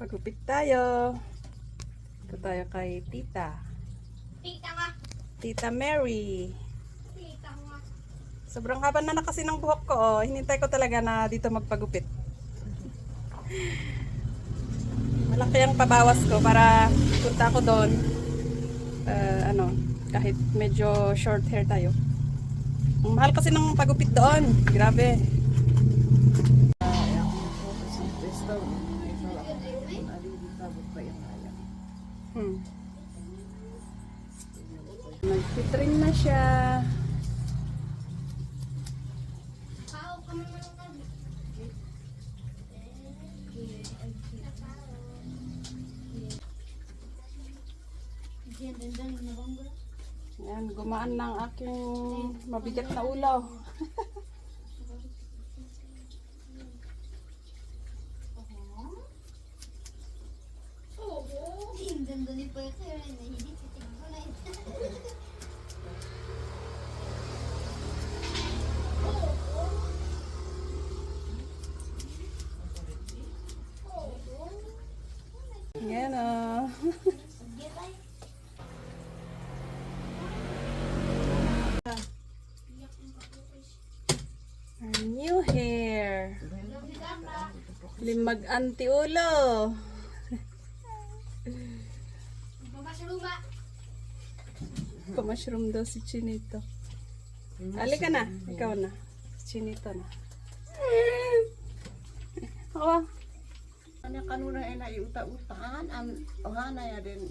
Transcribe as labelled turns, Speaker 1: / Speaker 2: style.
Speaker 1: Pagupit tayo. Ito tayo kay tita.
Speaker 2: Tita nga.
Speaker 1: Tita Mary.
Speaker 2: Tita nga.
Speaker 1: Sobrang haba na na kasi ng buhok ko. Oh. Hinintay ko talaga na dito magpagupit. Malaki ang pabawas ko para punta ako doon. Ah, ano, kahit medyo short hair tayo. Ang mahal kasi ng pagupit doon. Grabe. Hmm. Nagtitrim na siya.
Speaker 2: Pao ka man malungkad. Diyan, diyan, diyan, nabangga.
Speaker 1: Ayan, gumaan ng aking mabigat na ulo.
Speaker 2: Oo. Diyan, diyan, diyan, pa ito. Nahilig, titig ko na ito.
Speaker 1: Ayan o. Our new hair. Limag anti ulo.
Speaker 2: Luma.
Speaker 1: Pamashroom daw si Chinito. Ali ka na. Ikaw na. Si Chinito na. Ako.
Speaker 3: Ano kanuna ay naiuta-utahan, ang ohana ya din.